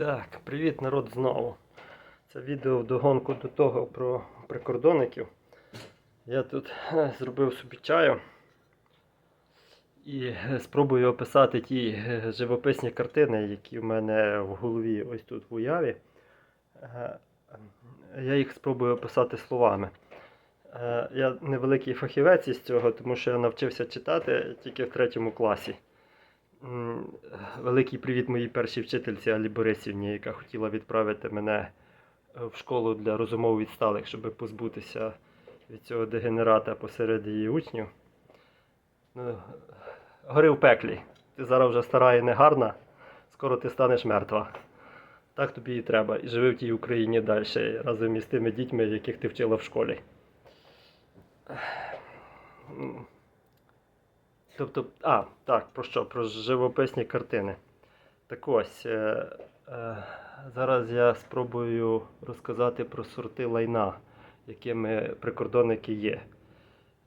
Так, привіт народ знову. Це відео вдогонку до того про прикордонників. Я тут е, зробив собі чаю і е, спробую описати ті е, живописні картини, які в мене в голові ось тут в уяві. Я їх спробую описати словами. Я невеликий фахівець із цього, тому що я навчився читати тільки в третьому класі. Великий привіт моїй першій вчительці Алі Борисівні, яка хотіла відправити мене е, в школу для розумово відсталих, щоб позбутися від цього дегенерата посеред її учнів. Ну, Гори в пеклі. Ти зараз вже стара і негарна, скоро ти станеш мертва. Так тобі і треба. І живи в тій Україні далі разом із тими дітьми, яких ти вчила в школі. Тобто, а, так, про що? Про живописні картини. Так ось, е, е, зараз я спробую розказати про сорти лайна, якими прикордонники є.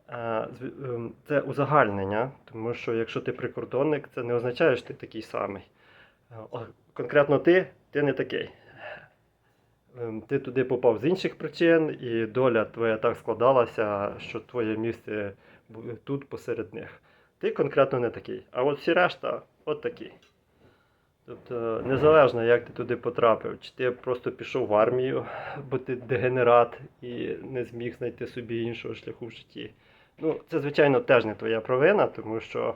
Е, ем, Це узагальнення, тому що якщо ти прикордонник, це не означає, що ти такий самий. Е, Конкретно ти, ти не такий. Ем, Ти туди попав з інших причин, і доля твоя так складалася, що твоє місце тут посеред них. Ти конкретно не такий. А от всі решта от такі. Тобто, незалежно, як ти туди потрапив, чи ти просто пішов в армію, бо ти дегенерат і не зміг знайти собі іншого шляху в житті. Ну, це, звичайно, теж не твоя провина, тому що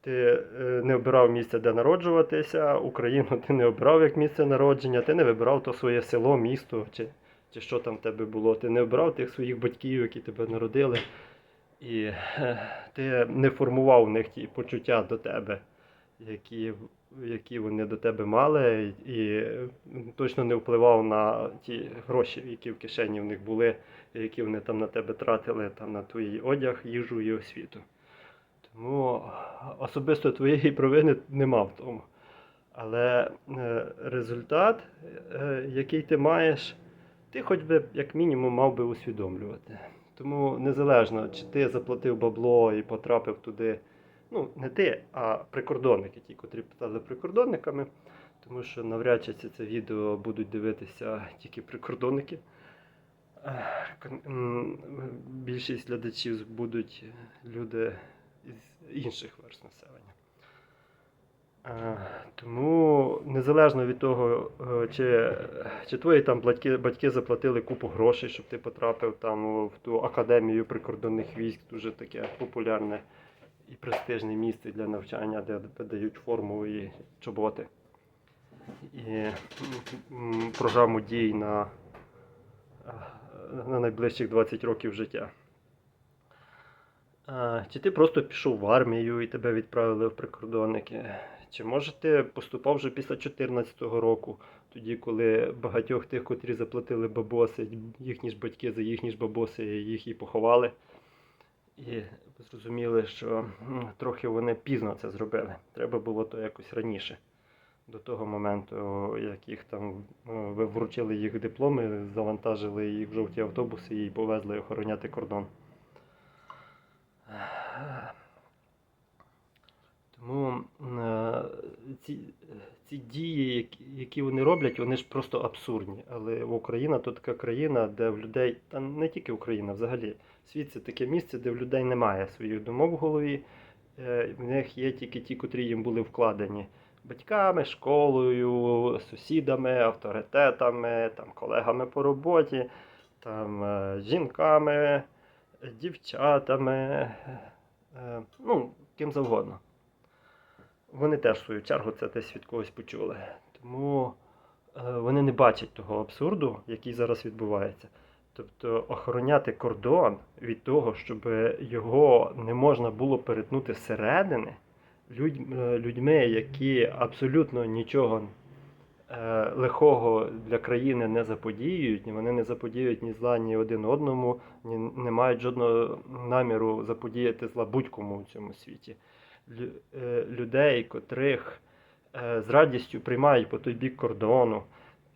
ти е, не обирав місце, де народжуватися, Україну ти не обирав як місце народження, ти не вибирав то своє село, місто чи, чи що там в тебе було. Ти не обирав тих своїх батьків, які тебе народили. І ти не формував в них ті почуття до тебе, які, які вони до тебе мали, і точно не впливав на ті гроші, які в кишені в них були, які вони там на тебе тратили, там на твій одяг, їжу і освіту. Тому особисто твоєї провини нема в тому. Але е, результат, е, який ти маєш, ти хоч би як мінімум мав би усвідомлювати. Тому незалежно, чи ти заплатив бабло і потрапив туди, ну не ти, а прикордонники, ті, котрі стали прикордонниками, тому що навряд чи це, відео будуть дивитися тільки прикордонники. Більшість глядачів будуть люди із інших верст населення. Тому незалежно від того, е, чи, чи твої там батьки, батьки заплатили купу грошей, щоб ти потрапив там в ту академію прикордонних військ, дуже таке популярне і престижне місце для навчання, де дають форму і чоботи. І програму дій на, е, на найближчих 20 років життя. Чи ти просто пішов в армію і тебе відправили в прикордонники? Чи може ти поступав вже після 2014 року, тоді, коли багатьох тих, котрі заплатили бабоси, їхні ж батьки за їхні ж бабоси їх і поховали? І зрозуміли, що трохи вони пізно це зробили. Треба було то якось раніше. До того моменту, як їх там вручили їх дипломи, завантажили їх в жовті автобуси і повезли охороняти кордон. Тому е, ці, ці дії, які, вони роблять, вони ж просто абсурдні. Але Україна то така країна, де в людей, та не тільки Україна, взагалі, світ це таке місце, де в людей немає своїх думок в голові. Е, В них є тільки ті, котрі їм були вкладені батьками, школою, сусідами, авторитетами, там, колегами по роботі, там, е, жінками, дівчатами, е, ну, ким завгодно. Вони теж, в свою чергу, це десь від когось почули. Тому е, вони не бачать того абсурду, який зараз відбувається. Тобто охороняти кордон від того, щоб його не можна було перетнути зсередини е, людьми, які абсолютно нічого лихого для країни не заподіюють, вони не заподіюють ні зла ні один одному, ні не мають жодного наміру заподіяти зла будь-кому в цьому світі. Лю- е, людей, котрих е, з радістю приймають по той бік кордону,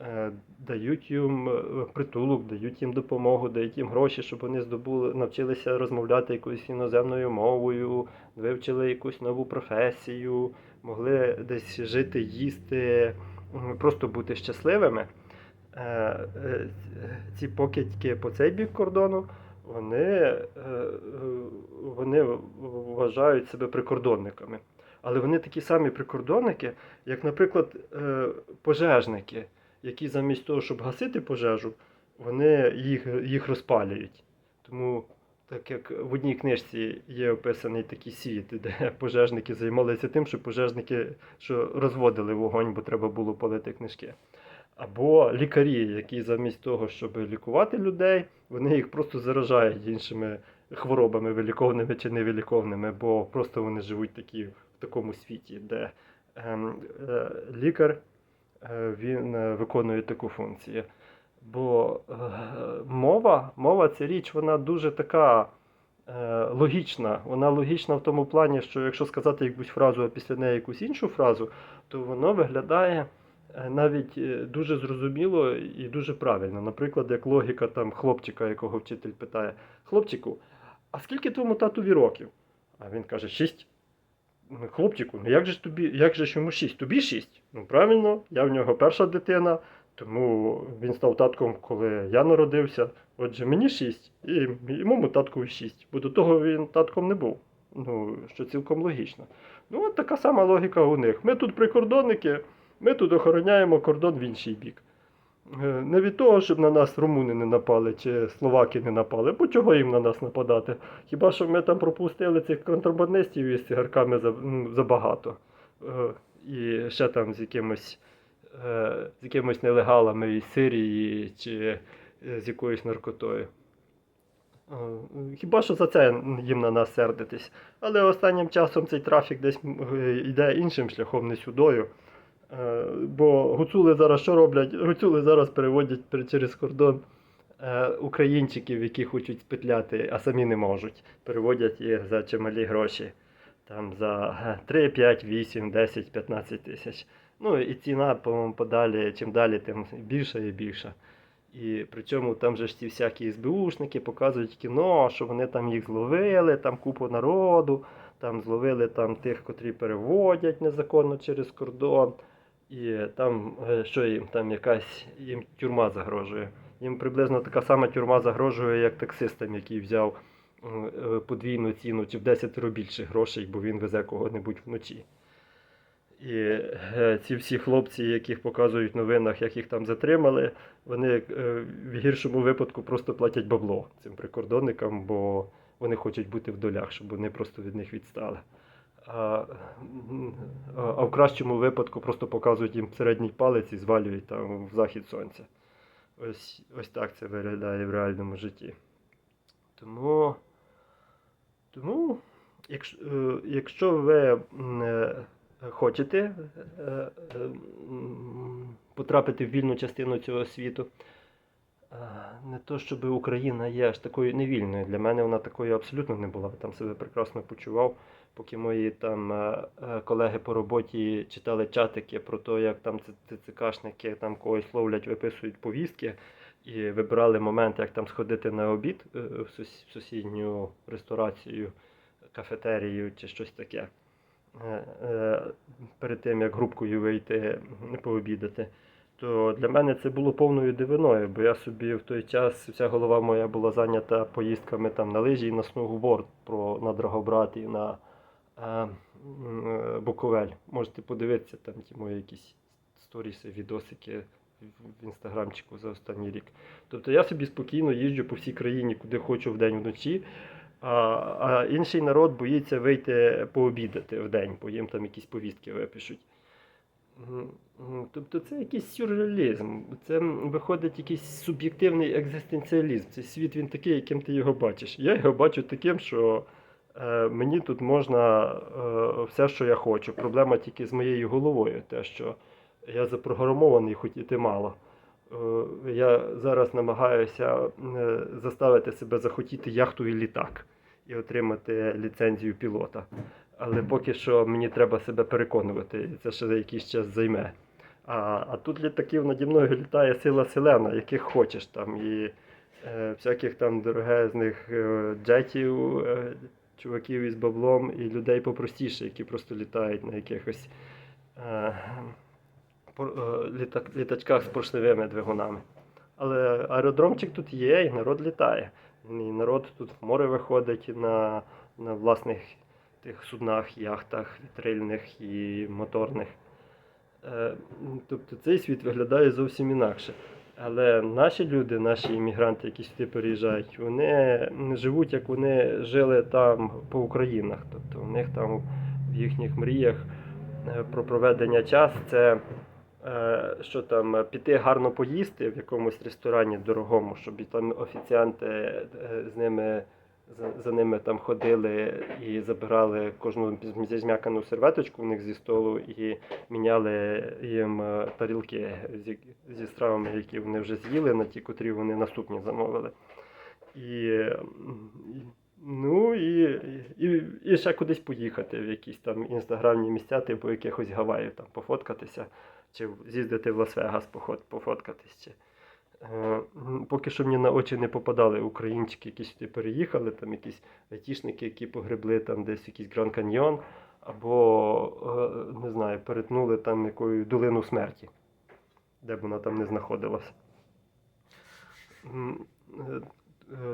е, дають їм е, притулок, дають їм допомогу, дають їм гроші, щоб вони здобули, навчилися розмовляти якоюсь іноземною мовою, вивчили якусь нову професію, могли десь жити, їсти, просто бути щасливими, е, е, ці покидьки по цей бік кордону, вони, е, вони вважають себе прикордонниками. Але вони такі самі прикордонники, як, наприклад, пожежники, які замість того, щоб гасити пожежу, вони їх, їх розпалюють. Тому, так як в одній книжці є описаний такий світ, де пожежники займалися тим, що пожежники що розводили вогонь, бо треба було палити книжки. Або лікарі, які замість того, щоб лікувати людей, вони їх просто заражають іншими хворобами, виліковними чи невиліковними, бо просто вони живуть такі в такому світі, де ем, е, лікар е, він е, виконує таку функцію. Бо е, мова, мова це річ, вона дуже така е, логічна. Вона логічна в тому плані, що якщо сказати якусь фразу, а після неї якусь іншу фразу, то воно виглядає е, навіть е, дуже зрозуміло і дуже правильно. Наприклад, як логіка там хлопчика, якого вчитель питає: Хлопчику, а скільки твоєму татові років? А він каже, шість. Ну, Хлопчику, ну як же ж тобі, як же ж йому шість? Тобі шість? Ну правильно, я в нього перша дитина, тому він став татком, коли я народився. Отже, мені шість, і йому таткові шість. Бо до того він татком не був. Ну, що цілком логічно. Ну, от така сама логіка у них. Ми тут прикордонники, ми тут охороняємо кордон в інший бік. Е, Не від того, щоб на нас румуни не напали чи словаки не напали, бо чого їм на нас нападати? Хіба що ми там пропустили цих контрабандистів із цигарками забагато. Е, І ще там з якимось, з якимось нелегалами із Сирії чи е, з якоюсь наркотою. Е, Хіба що за це їм на нас сердитись. Але останнім часом цей трафік десь е, йде іншим шляхом, не сюдою. Е, Бо гуцули зараз що роблять? Гуцули зараз переводять через кордон е, українчиків, які хочуть спетляти, а самі не можуть. Переводять їх за чималі гроші. Там за е, 3, 5, 8, 10, 15 тисяч. Ну і ціна, по-моєму, подалі, чим далі, тим більша і більша. І при цьому там же ж ті всякі СБУшники показують кіно, що вони там їх зловили, там купу народу, там зловили там тих, котрі переводять незаконно через кордон. І там, е, що їм, там якась їм тюрма загрожує. Їм приблизно така сама тюрма загрожує, як таксистам, який взяв е, подвійну ціну чи в 10 більше грошей, бо він везе кого-небудь вночі. І е, ці всі хлопці, яких показують в новинах, як їх там затримали, вони е, в гіршому випадку просто платять бабло цим прикордонникам, бо вони хочуть бути в долях, щоб вони просто від них відстали. А, а в кращому випадку просто показують їм середній палець і звалюють там в захід сонця. Ось, ось так це виглядає в реальному житті. Тому, тому якщо, е, якщо ви хочете е, е, потрапити в вільну частину цього світу, е, не то, щоб Україна є аж такою невільною. Для мене вона такою абсолютно не була. Там себе прекрасно почував, поки мої там колеги по роботі читали чатики про те, як там ЦЦКшники там когось ловлять, виписують повістки. І вибирали момент, як там сходити на обід в сусідню ресторацію, кафетерію чи щось таке. Е, е, Перед тим, як групкою вийти пообідати. То для мене це було повною дивиною, бо я собі в той час вся голова моя була зайнята поїздками там на лижі і на сноуборд про на Драгобрат і на е, е, Буковель. Можете подивитися там ті мої якісь сторіси, відосики в- інстаграмчику за останній рік. Тобто я собі спокійно їжджу по всій країні, куди хочу вдень вночі. А, а інший народ боїться вийти пообідати вдень, бо їм там якісь повістки випишуть. Тобто це якийсь сюрреалізм, це виходить якийсь суб'єктивний екзистенціалізм. Цей світ він такий, яким ти його бачиш. Я його бачу таким, що е, мені тут можна е, все, що я хочу. Проблема тільки з моєю головою, те, що я запрограмований хотіти мало. Е, Я зараз намагаюся е, заставити себе захотіти яхту і літак і отримати ліцензію пілота. Але поки що мені треба себе переконувати, це ще якийсь час займе. А, а тут літаків наді мною літає сила селена, яких хочеш там. І е, всяких там дорогезних е, джетів, е, чуваків із баблом і людей попростіше, які просто літають на якихось е, літачках з поршневими двигунами. Але аеродромчик тут є, і народ літає. І народ тут в море виходить на, на власних тих суднах, яхтах, вітрильних і моторних. Е, Тобто цей світ виглядає зовсім інакше. Але наші люди, наші іммігранти, які сюди переїжджають, вони не живуть, як вони жили там по Українах. Тобто у них там в їхніх мріях е, про проведення часу це е, що там, е, піти гарно поїсти в якомусь ресторані дорогому, щоб там офіціанти е, з ними за, за ними там ходили і забирали кожну зм'якану серветочку у них зі столу і міняли їм е, тарілки зі, зі стравами, які вони вже з'їли, на ті, котрі вони наступні замовили. І- ну, і, і, і ще кудись поїхати в якісь там інстаграмні місця, типу якихось Гаваїв, там пофоткатися, чи з'їздити в Лас-Вегас поход, пофоткатись. Чи. Е, Поки що мені на очі не попадали українчики, які сюди переїхали, там якісь айтішники, які погребли там десь якийсь Гран Каньйон, або, е, не знаю, перетнули там якою долину смерті, де б вона там не знаходилася. Е,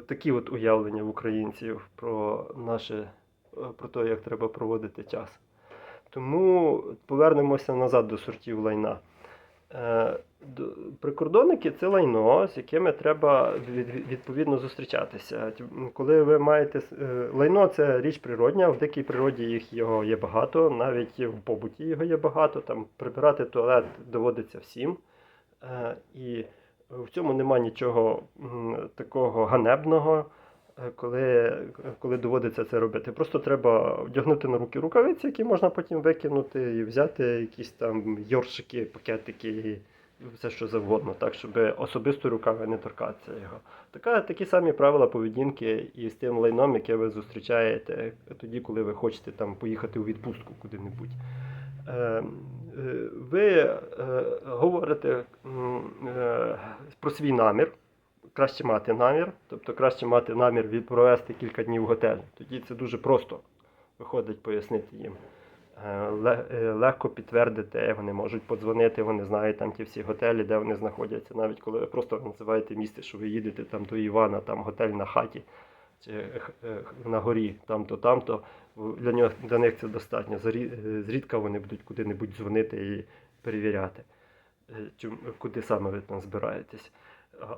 Такі от уявлення в українців про наше, про те, як треба проводити час. Тому повернемося назад до сортів лайна. Е, Прикордонники це лайно, з якими треба відповідно зустрічатися. Коли ви маєте е, лайно, це річ природня, в дикій природі їх його є багато, навіть в побуті його є багато. Там прибирати туалет доводиться всім. Е, І в цьому нема нічого такого ганебного, коли, коли доводиться це робити. Просто треба вдягнути на руки рукавиці, які можна потім викинути, і взяти якісь там йоршики, пакетики, і все що завгодно, так, щоб особисто руками не торкатися його. Така, такі самі правила поведінки і з тим лайном, яке ви зустрічаєте тоді, коли ви хочете там поїхати у відпустку куди-небудь. Е, е, Ви е, говорите е, про свій намір. Краще мати намір, тобто краще мати намір від- провести кілька днів в готелі. Тоді це дуже просто виходить пояснити їм. Е, е, Легко підтвердити, вони можуть подзвонити, вони знають там ті всі готелі, де вони знаходяться. Навіть коли ви просто називаєте місце, що ви їдете там до Івана, там готель на хаті чи е, на горі, там-то, там-то. Для, нього, для них це достатньо. Зрідка вони будуть куди-небудь дзвонити і перевіряти, куди саме ви там збираєтесь.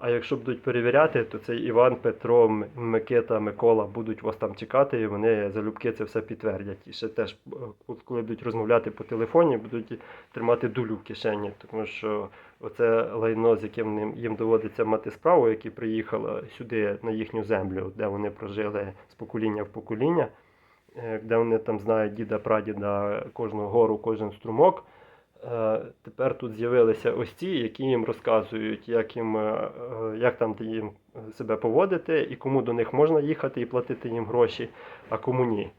А- якщо будуть перевіряти, то цей Іван, Петро, Микита, Микола будуть вас там чекати, і вони залюбки це все підтвердять. І ще теж, е, коли будуть розмовляти по телефоні, будуть тримати дулю в кишені, тому що оце лайно, з яким їм доводиться мати справу, які приїхали сюди на їхню землю, де вони прожили з покоління в покоління, е, де вони там знають діда, прадіда, кожну гору, кожен струмок. Е, Тепер тут з'явилися ось ці, які їм розказують, як їм, е, е, як там їм себе поводити, і кому до них можна їхати і платити їм гроші, а кому ні.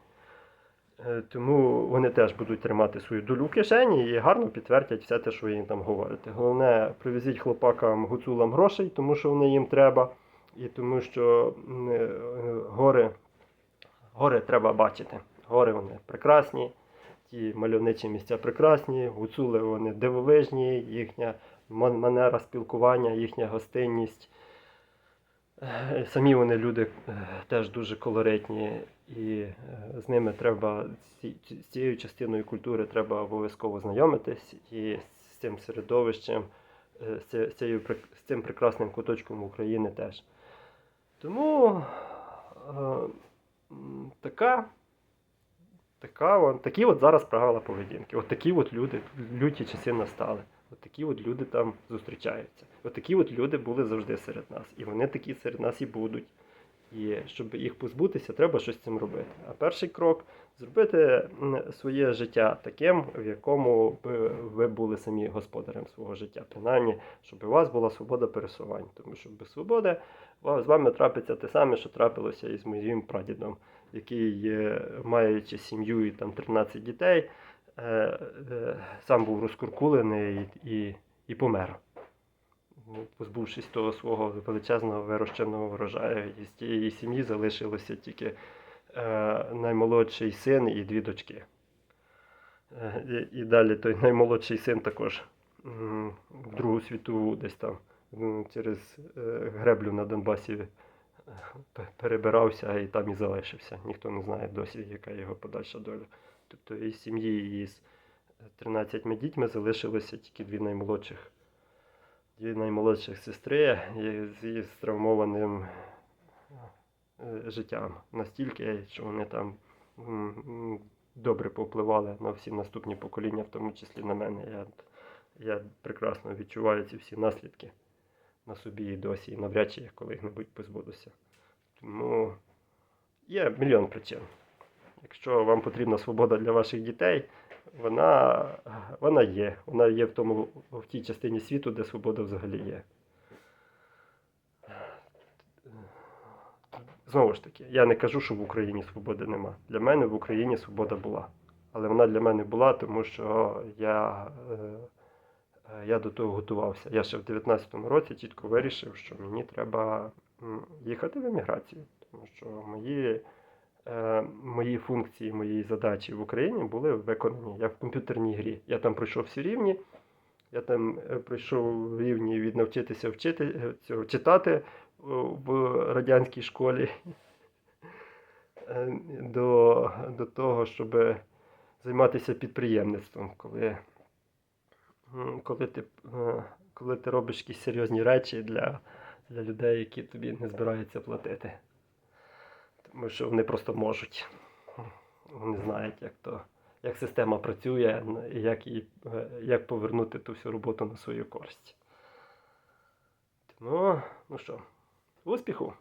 Тому вони теж будуть тримати свою долю в кишені і гарно підтвердять все те, що ви їм там говорите. Головне, привезіть хлопакам гуцулам грошей, тому що вони їм треба, і тому що гори, гори треба бачити. Гори вони прекрасні ті мальовничі місця прекрасні, гуцули вони дивовижні, їхня манера спілкування, їхня гостинність. Е, Самі вони люди е, теж дуже колоритні, і е, з ними треба з цією частиною культури треба обов'язково знайомитись і з цим середовищем, з цією з цим прекрасним куточком України теж. Тому е, така Така, от, такі от зараз правила поведінки. От такі от люди, люті часи настали. От такі от люди там зустрічаються. От такі от люди були завжди серед нас. І вони такі серед нас і будуть. І щоб їх позбутися, треба щось з цим робити. А перший крок зробити своє життя таким, в якому б ви були самі господарем свого життя. Принаймні, щоб у вас була свобода пересувань. Тому що без свободи з вами трапиться те саме, що трапилося із моїм прадідом який, маючи сім'ю і там 13 дітей, е, е, сам був розкуркулений і, і помер. Ну, Позбувшись того свого величезного вирощеного врожаю, і з тієї сім'ї залишилося тільки е, наймолодший син і дві дочки. Е, і, далі той наймолодший син також в Другу світову десь там через греблю на Донбасі перебирався і там і залишився. Ніхто не знає досі, яка його подальша доля. Тобто із сім'ї із 13 дітьми залишилося тільки дві наймолодших. Дві наймолодших сестри з, травмованим е, життям. Настільки, що вони там добре повпливали на всі наступні покоління, в тому числі на мене. Я, я прекрасно відчуваю ці всі наслідки на собі і досі, і навряд чи я коли-небудь позбудуся. Тому є мільйон причин. Якщо вам потрібна свобода для ваших дітей, вона, вона є. Вона є в, тому, в тій частині світу, де свобода взагалі є. Знову ж таки, я не кажу, що в Україні свободи нема. Для мене в Україні свобода була. Але вона для мене була, тому що я, е, я до того готувався. Я ще в 19-му році чітко вирішив, що мені треба їхати в еміграцію. Тому що мої, е, мої функції, мої задачі в Україні були виконані. Я в комп'ютерній грі. Я там пройшов всі рівні. Я там е, пройшов рівні від навчитися вчити, е, цього, читати в радянській школі е, до, до того, щоб займатися підприємництвом, коли, коли, ти, е, коли ти робиш якісь серйозні речі для, для людей, які тобі не збираються платити. Тому що вони просто можуть. Вони знають, як то як система працює, і як, її, е, як повернути ту всю роботу на свою користь. Тому, ну що, успіху!